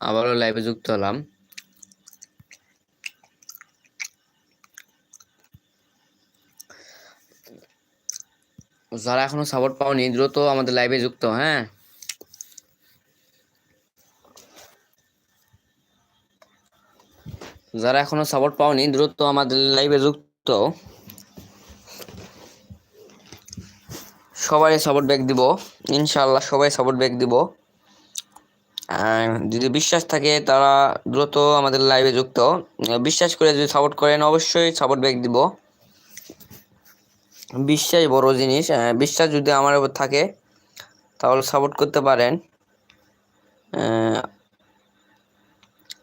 আবারও লাইভে যুক্ত হলাম। যারা এখনও সাপোর্ট পাওনি, দ্রুত আমাদের লাইভে যুক্ত হ্যাঁ? যারা এখনও সাপোর্ট পাওনি, দ্রুত আমাদের লাইভে যুক্ত। সবাই সাপোর্ট ব্যাক দিব। ইনশাআল্লাহ সবাই সাপোর্ট ব্যাক দিব। যদি বিশ্বাস থাকে তারা দ্রুত আমাদের লাইভে যুক্ত। বিশ্বাস করে যদি সাপোর্ট করেন, অবশ্যই সাপোর্ট ব্যাক দিব। বিশ্বাস বড় জিনিস বিশ্বাস যদি আমার উপর থাকে, তাহলে সাপোর্ট করতে পারেন।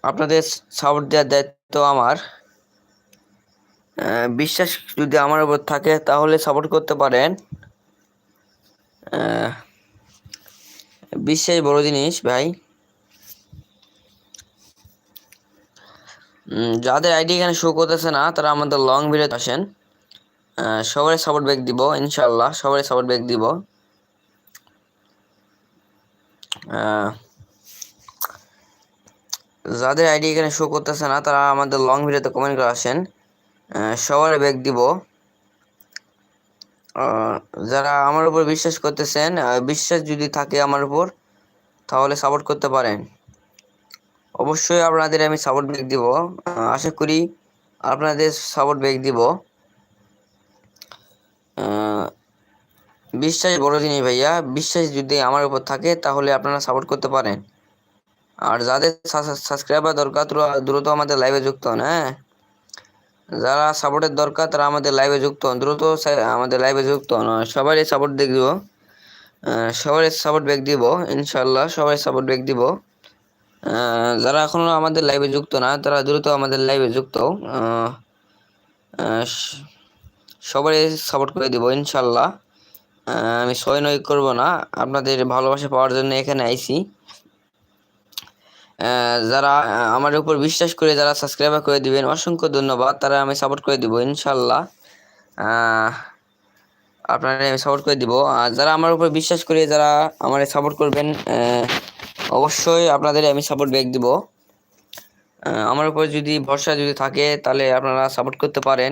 আপনাদের সাপোর্ট দেওয়ার দায়িত্ব আমার। বিশ্বাস যদি আমার উপর থাকে, তাহলে সাপোর্ট করতে পারেন। বিশ্বাস বড় জিনিস, ভাই। যাদের আইডি এখানে শো করতেছে না, তারা আমাদের লং ভিডিওতে আসেন। সবাই সাপোর্ট ব্যাক দিব ইনশাল্লাহ সবাই সাপোর্ট ব্যাক দিব। যাদের আইডি এখানে শো করতেছে না, তারা আমাদের লং ভিডিওতে কমেন্ট করে আসেন। সবার ব্যাক দিব। যারা আমার উপর বিশ্বাস করতেছেন বিশ্বাস যদি থাকে আমার উপর, তাহলে সাপোর্ট করতে পারেন। অবশ্যই আপনাদের আমি সাপোর্ট ব্যাক দিব। আশা করি আপনাদের সাপোর্ট ব্যাক দিব। বিশ্বাস বড় জিনিস ভাইয়া, বিশ্বাস যদি আমার উপর থাকে তাহলে আপনারা সাপোর্ট করতে পারেন। আর যাদের সাবস্ক্রাইবার দরকার, দ্রুত আমাদের লাইভে যুক্ত হন হ্যাঁ? যারা সাপোর্টের দরকার, তারা আমাদের লাইভে যুক্ত হন, দ্রুত আমাদের লাইভে যুক্ত হন। সবারই সাপোর্ট দেখ দিব। সবারই সাপোর্ট ব্যাক দিব ইনশাল্লাহ সবাই সাপোর্ট ব্যাক দিব। যারা এখনও আমাদের লাইভে যুক্ত না, তারা দ্রুত আমাদের লাইভে যুক্ত সবারই সাপোর্ট করে দিব, ইনশাল্লাহ। আমি সয় নয় করব না, আপনাদের ভালোবাসা পাওয়ার জন্য এখানে আইছি। যারা আমার উপর বিশ্বাস করে যারা সাবস্ক্রাইবার করে দিবেন, অসংখ্য ধন্যবাদ, তারা আমি সাপোর্ট করে দিব, ইনশাল্লাহ। আপনারা আমি সাপোর্ট করে দিব। আর যারা আমার উপর বিশ্বাস করে যারা আমার সাপোর্ট করবেন অবশ্যই আপনাদের আমি সাপোর্ট ব্যাক দিব। আমার উপর যদি ভরসা যদি থাকে, তাহলে আপনারা সাপোর্ট করতে পারেন।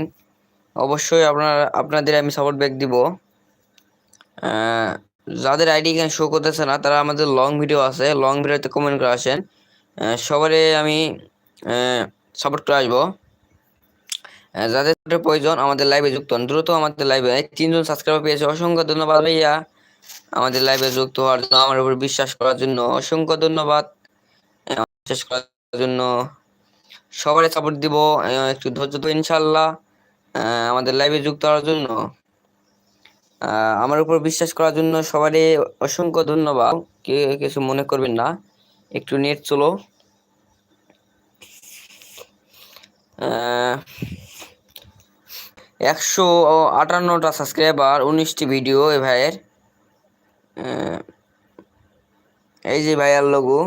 অবশ্যই আপনারা, আপনাদের আমি সাপোর্ট ব্যাক দিব। যাদের আইডি এখানে শো করতেছে না, তারা আমাদের লং ভিডিও আছে লং ভিডিওতে কমেন্ট করে আসেন। সবারে আমি সাপোর্ট করে আসব। যাদের প্রয়োজন আমাদের লাইভে যুক্ত দ্রুত আমাদের লাইভে তিনজন সাবস্ক্রাইবার পেয়েছে। অসংখ্য ধন্যবাদ ভাইয়া। আমাদের লাইভে যুক্ত হওয়ার জন্য আমার উপর বিশ্বাস করার জন্য অসংখ্য ধন্যবাদ। আহ, বিশ্বাস করার জন্য সবারই সাপোর্ট দিব। একটু ধৈর্য তো ইনশাল্লাহ আহ, আমাদের লাইভে যুক্ত হওয়ার জন্য। আমার উপর বিশ্বাস করার জন্য সবারই অসংখ্য ধন্যবাদ। কে কিছু মনে করবেন না একটু নেট চলো। একশো আটান্নটা সাবস্ক্রাইবার উনিশটি ভিডিও এ ভাইয়ের। এই যে ভাইয়ার লোগো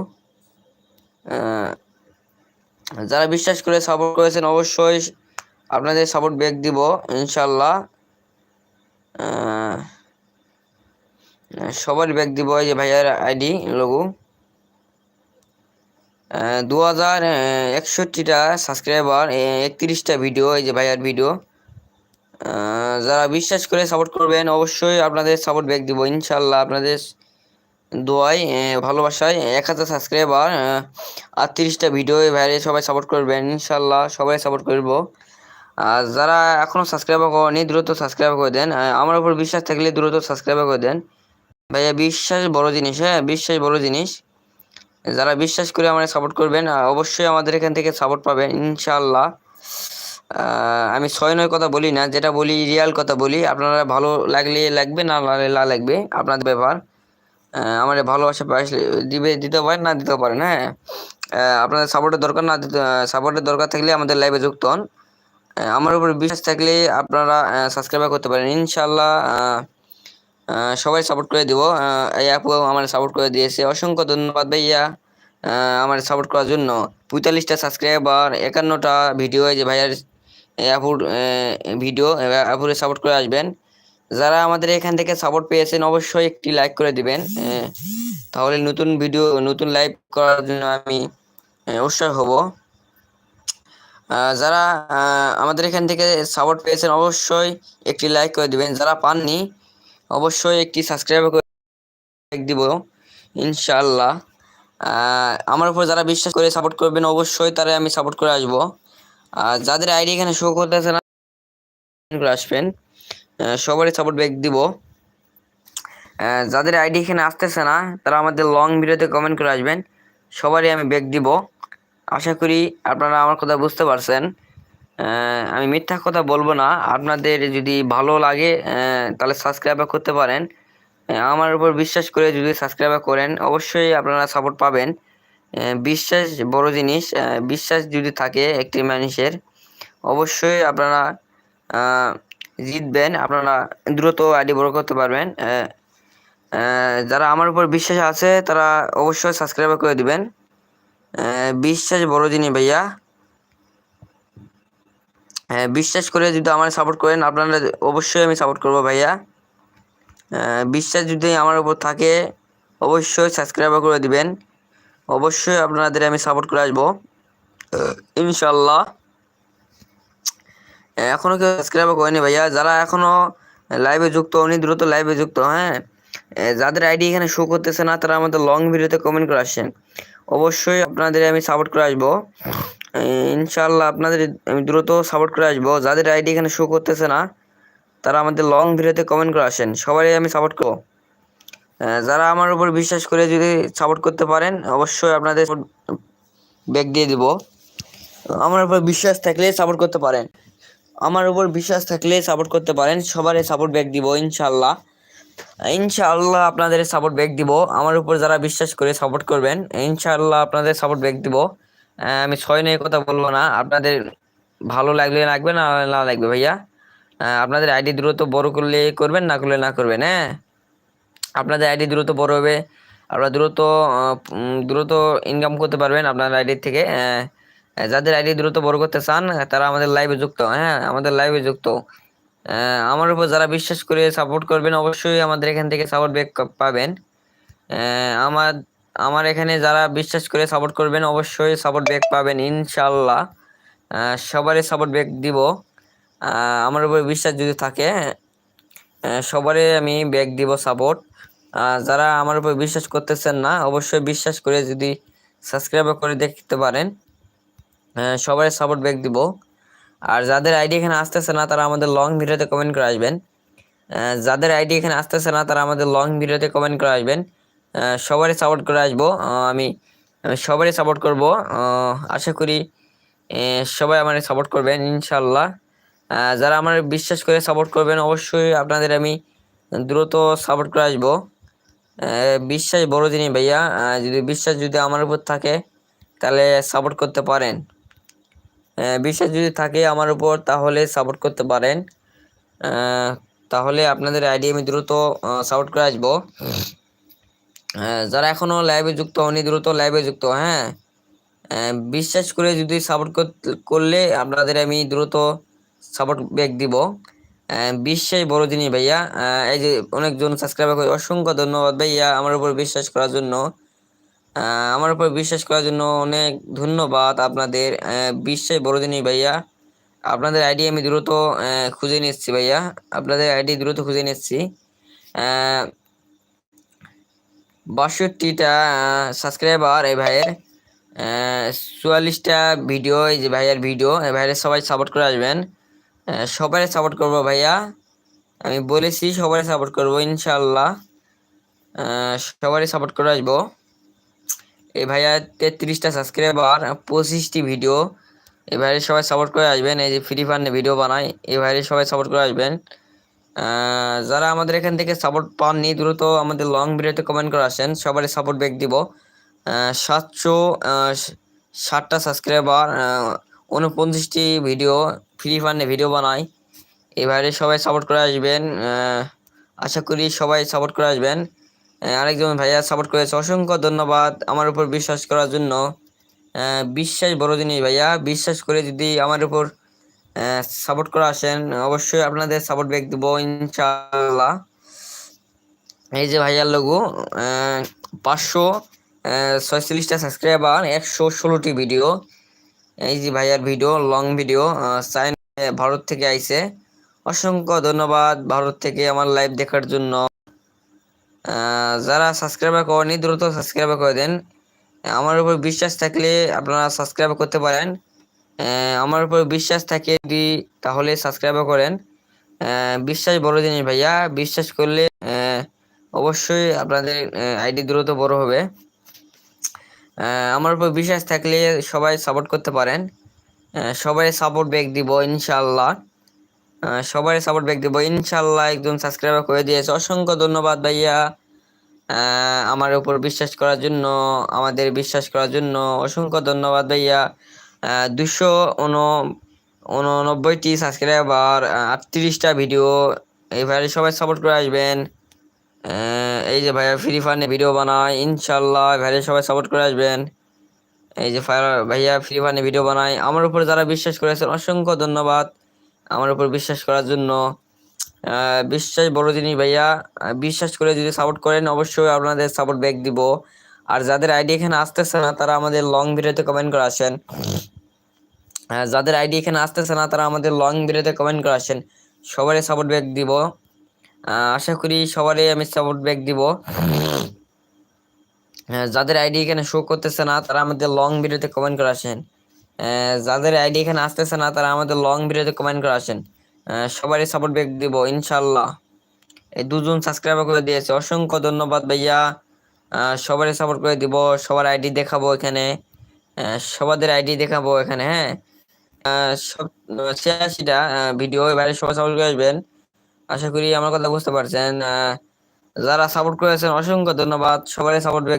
যারা বিশ্বাস করে সাপোর্ট করেছেন অবশ্যই আপনাদের সাপোর্ট ব্যাক দিব, ইনশাল্লাহ। সবার ব্যাক দিব এই যে ভাইয়ার আইডি লোগো দু হাজার একষট্টিটা সাবস্ক্রাইবার একত্রিশটা ভিডিও এই যে ভাইয়ার ভিডিও যারা বিশ্বাস করে সাপোর্ট করবেন, অবশ্যই আপনাদের সাপোর্ট ব্যাক দিব, ইনশাল্লাহ আপনাদের দোয়াই ভালোবাসায় এক হাজার সাবস্ক্রাইবার আটত্রিশটা ভিডিও ভাইরে সবাই সাপোর্ট করবেন, ইনশাল্লাহ সবাই সাপোর্ট করব। আর যারা এখনও সাবস্ক্রাইব করেনি, দ্রুত সাবস্ক্রাইব করে দেন আমার উপর বিশ্বাস থাকলে দ্রুত সাবস্ক্রাইব করে দেন। ভাইয়া, বিশ্বাস বড় জিনিস হ্যাঁ বিশ্বাস বড় জিনিস। যারা বিশ্বাস করে আমাদের সাপোর্ট করবেন অবশ্যই আমাদের এখান থেকে সাপোর্ট পাবেন, ইনশাল্লাহ। আমি ছয় নয় কথা বলি না, যেটা বলি রিয়াল কথা বলি। আপনারা ভালো লাগলে লাগবে, না লাগলে না লাগবে, আপনাদের ব্যাপার। আমার ভালোবাসা দিবে দিতে পারেন, না দিতে পারেন হ্যাঁ? আপনাদের সাপোর্টের দরকার, না সাপোর্টের দরকার থাকলে আমাদের লাইভে যুক্ত হন। আমার উপর বিশ্বাস থাকলে আপনারা সাবস্ক্রাইব করতে পারেন। ইনশাল্লাহ সবাই সাপোর্ট করে দিব। এই আপু আমার সাপোর্ট করে দিয়েছে। অসংখ্য ধন্যবাদ ভাইয়া আমার সাপোর্ট করার জন্য। পঁয়তাল্লিশটা সাবস্ক্রাইবার একান্নটা ভিডিও যে ভাইয়ার আপুর ভিডিও আপুরে সাপোর্ট করে আসবেন। যারা আমাদের এখান থেকে সাপোর্ট পেয়েছেন অবশ্যই একটি লাইক করে দিবেন তাহলে নতুন ভিডিও নতুন লাইভ করার জন্য আমি উৎসাহ হব। যারা আমাদের এখান থেকে সাপোর্ট পেয়েছেন অবশ্যই একটি লাইক করে দিবেন। যারা পাননি অবশ্যই একটি সাবস্ক্রাইব করে দিব ইনশাআল্লাহ। আহ, আমার উপর যারা বিশ্বাস করে সাপোর্ট করবেন অবশ্যই তারা আমি সাপোর্ট করে আসব। আর যাদের আইডি এখানে শো করতেছে না আসবেন। সবারই সাপোর্ট ব্যাক দিব। যাদের আইডি এখানে আসতেছে না, তারা আমাদের লং ভিডিওতে কমেন্ট করে আসবেন। সবারই আমি ব্যাক দিব। আশা করি আপনারা আমার কথা বুঝতে পারছেন। আমি মিথ্যা কথা বলব না। আপনাদের যদি ভালো লাগে তাহলে সাবস্ক্রাইব করতে পারেন। আমার উপর বিশ্বাস করে যদি সাবস্ক্রাইব করেন, অবশ্যই আপনারা সাপোর্ট পাবেন। বিশ্বাস বড় জিনিস। বিশ্বাস যদি থাকে একটি মানুষের, অবশ্যই আপনারা জিতবেন। আপনারা দ্রুত আইডি বড় করতে পারবেন। যারা আমার উপর বিশ্বাস আছে, তারা অবশ্যই সাবস্ক্রাইব করে দিবেন। বিশ্বাস বড় জিনিস ভাইয়া। বিশ্বাস করে যদি আমার সাপোর্ট করেন, আপনারা অবশ্যই আমি সাপোর্ট করব ভাইয়া। বিশ্বাস যদি আমার উপর থাকে, অবশ্যই সাবস্ক্রাইব করে দিবেন। অবশ্যই আপনাদের আমি সাপোর্ট করে আসব। ইনশাল্লাহ এখনও কেউ সাবস্ক্রাইব করেনি ভাইয়া, যারা এখনও লাইভে যুক্ত উনি দ্রুত লাইভে যুক্ত হ্যাঁ? যাদের আইডি এখানে শো করতেছে না, তারা আমাদের লং ভিডিওতে কমেন্ট করে আসেন। অবশ্যই আপনাদের আমি সাপোর্ট করে আসব। ইনশাল্লাহ আপনাদের আমি দ্রুত সাপোর্ট করে আসব। যাদের আইডি এখানে শো করতেছে না, তারা আমাদের লং ভিডিওতে কমেন্ট করে আসেন। সবাই আমি সাপোর্ট করব। যারা আমার উপর বিশ্বাস করে যদি সাপোর্ট করতে পারেন, অবশ্যই আপনাদের ব্যাক দিয়ে দিব। আমার উপর বিশ্বাস থাকলে সাপোর্ট করতে পারেন। আমার উপর বিশ্বাস থাকলে সাপোর্ট করতে পারেন সবারই সাপোর্ট ব্যাক দিব ইনশাল্লাহ ইনশাআল্লাহ আপনাদের সাপোর্ট ব্যাক দিব। আমার উপর যারা বিশ্বাস করে সাপোর্ট করবেন, ইনশাআল্লাহ আপনাদের সাপোর্ট ব্যাক দিব। আমি ছয় নিয়ে কথা বলব না। আপনাদের ভালো লাগলে লাগবে না না লাগবে ভাইয়া আপনাদের আইডি দ্রুত বড় করলে করবেন, না করলে না করবেন হ্যাঁ? আপনাদের আইডি দ্রুত বড় হবে। আপনারা দ্রুত দ্রুত ইনকাম করতে পারবেন আপনার আইডি থেকে। যাদের আইডি দ্রুত বড় করতে চান, তারা আমাদের লাইভে যুক্ত। হ্যাঁ আমাদের লাইভে যুক্ত। আমার উপর যারা বিশ্বাস করে সাপোর্ট করবেন, অবশ্যই আমাদের এখান থেকে সাপোর্ট ব্যাক পাবেন। আমার আমার এখানে যারা বিশ্বাস করে সাপোর্ট করবেন, অবশ্যই সাপোর্ট ব্যাক পাবেন ইনশাল্লাহ সবারই সাপোর্ট ব্যাক দিব। আমার উপর বিশ্বাস যদি থাকে সবারই আমি ব্যাক দিব সাপোর্ট যারা আমার উপর বিশ্বাস করতেছেন না অবশ্যই বিশ্বাস করে যদি সাবস্ক্রাইব করে দেখতে পারেন আহ, সবারই সাপোর্ট ব্যাক দিব। আর যাদের আইডি এখানে আসতেছে না তারা আমাদের লং ভিডিওতে কমেন্ট করে আসবেন। যাদের আইডি এখানে আসতেছে না তারা আমাদের লং ভিডিওতে কমেন্ট করে আসবেন। সবারই সাপোর্ট করে আসব। আমি সবারই সাপোর্ট করব। আশা করি সবাই আমার সাপোর্ট করবেন ইনশাল্লাহ যারা আমার বিশ্বাস করে সাপোর্ট করবেন অবশ্যই আপনাদের আমি দ্রুত সাপোর্ট করে আসব। বিশ্বাস বড় জিনিস ভাইয়া যদি বিশ্বাস যদি আমার উপর থাকে, তাহলে সাপোর্ট করতে পারেন। বিশ্বাস যদি থাকে আমার উপর, তাহলে সাপোর্ট করতে পারেন। তাহলে আপনাদের আইডি আমি দ্রুত সাপোর্ট করে আসব। যারা এখনও লাইভে যুক্ত হয়নি, দ্রুত লাইভে যুক্ত হ্যাঁ? বিশ্বাস করে যদি সাপোর্ট করলে আপনাদের আমি দ্রুত সাপোর্ট ব্যাক দিব। বিশ্বাস বড় জিনিস ভাইয়া। এই যে অনেকজন সাবস্ক্রাইবার করে, অসংখ্য ধন্যবাদ ভাইয়া আমার উপর বিশ্বাস করার জন্য। আমার উপর বিশ্বাস করার জন্য অনেক ধন্যবাদ আপনাদের। বিশ্বাস বড় জিনিস ভাইয়া। আপনাদের আইডি আমি দ্রুত খুঁজে নিচ্ছি ভাইয়া। আপনাদের আইডি দ্রুত খুঁজে নিচ্ছি। বাষট্টিটা সাবস্ক্রাইবার এই ভাইয়ের। চুয়াল্লিশটা ভিডিও এই যে ভাইয়ের ভিডিও এই ভাইয়ের সবাই সাপোর্ট করে আসবেন। সবাই সাপোর্ট করব ভাইয়া। আমি বলেছি সবাই সাপোর্ট করব ইনশাল্লাহ সবারই সাপোর্ট করে আসব। এই ভাইয়া তেত্রিশটা সাবস্ক্রাইবার পঁচিশটি ভিডিও এই ভাইয়ের সবাই সাপোর্ট করে আসবেন, এই যে ফ্রি ফান্ডে ভিডিও বানাই, এই ভাইয়ের সবাই সাপোর্ট করে আসবেন। যারা আমাদের এখান থেকে সাপোর্ট পাননি, দ্রুত আমাদের লং ভিডিওতে কমেন্ট করে আসেন সবারই সাপোর্ট ব্যাক দিব। সাতশো ষাটটা সাবস্ক্রাইবার উনপঞ্চাশটি ভিডিও ফ্রি ফান্ডে ভিডিও বানাই। এবারে সবাই সাপোর্ট করে আসবেন আশা করি সবাই সাপোর্ট করে আসবেন। আরেকজন ভাইয়া সাপোর্ট করেছে, অসংখ্য ধন্যবাদ আমার উপর বিশ্বাস করার জন্য। বিশ্বাস বড় জিনিস ভাইয়া, বিশ্বাস করে যদি আমার উপর সাপোর্ট করে আসেন, অবশ্যই আপনাদের সাপোর্ট ব্যাক দেবো, ইনশাআল্লাহ। এই যে ভাইয়ার লঘু পাঁচশো ছয়চল্লিশটা সাবস্ক্রাইবার একশো ষোলোটি ভিডিও এই যে ভাইয়ার ভিডিও লং ভিডিও চাইন ভারত থেকে আইছে। অসংখ্য ধন্যবাদ ভারত থেকে আমার লাইভ দেখার জন্য। যারা সাবস্ক্রাইবার করেনি, দ্রুত সাবস্ক্রাইবার করে দেন। আমার উপর বিশ্বাস থাকলে আপনারা সাবস্ক্রাইব করতে পারেন। আমার উপর বিশ্বাস থাকে যদি, তাহলে সাবস্ক্রাইব করেন। বিশ্বাস বড় জিনিস ভাইয়া। বিশ্বাস করলে অবশ্যই আপনাদের আইডি দ্রুত বড় হবে। আমার উপর বিশ্বাস থাকলে সবাই সাপোর্ট করতে পারেন। সবাই সাপোর্ট ব্যাক দিব ইনশাল্লাহ সবাই সাপোর্ট ব্যাক দিব ইনশাল্লাহ একজন সাবস্ক্রাইবার করে দিয়েছে। অসংখ্য ধন্যবাদ ভাইয়া। আমার উপর বিশ্বাস করার জন্য, আমাদের বিশ্বাস করার জন্য অসংখ্য ধন্যবাদ ভাইয়া। দুশো উননব্বইটি সাবস্ক্রাইবার আটত্রিশটা ভিডিও এইভাবে সবাই সাপোর্ট করে আসবেন। এই যে ভাইয়া ফ্রি ফায়ারে ভিডিও বানায় ইনশাল্লাহ ভাইয়া সবাই সাপোর্ট করে আসবেন। এই যে ফায়ার ভাইয়া ফ্রি ফায়ারে ভিডিও বানাই আমার উপর যারা বিশ্বাস করেছেন, অসংখ্য ধন্যবাদ। আমার উপর বিশ্বাস করার জন্য। বিশ্বাস বড় জিনিস ভাইয়া। বিশ্বাস করে যদি সাপোর্ট করেন, অবশ্যই আপনাদের সাপোর্ট ব্যাক দিব। আর যাদের আইডি এখানে আসতেছে না, তারা আমাদের লং ভিডিওতে কমেন্ট করে আসেন। যাদের আইডি এখানে আসতেছে না, তারা আমাদের লং ভিডিওতে কমেন্ট করে আসেন। সবারই সাপোর্ট ব্যাক দিব। আশা করি সবারই আমি সাপোর্ট ব্যাক দিব। যাদের আইডি এখানে শো করতেছে না, তারা আমাদের লং ভিডিওতে কমেন্ট করে আসেন। যাদের আইডি এখানে আসতেছে না, তারা আমাদের লং ভিডিওতে কমেন্ট করে আসেন। সবারই সাপোর্ট ব্যাক দিব ইনশাল্লাহ এই দুজন সাবস্ক্রাইবার করে দিয়েছে, অসংখ্য ধন্যবাদ ভাইয়া। সবারই সাপোর্ট করে দিব, সবার আইডি দেখাবো এখানে। সবাদের আইডি দেখাবো এখানে হ্যাঁ। সব, ছিয়াশিটা ভিডিও এবারে সবাই সাপোর্ট করে আসবেন। আশা করি আমার কথা বুঝতে পারছেন। যারা সাপোর্ট করেছেন, অসংখ্য ধন্যবাদ। সবারই সাপোর্ট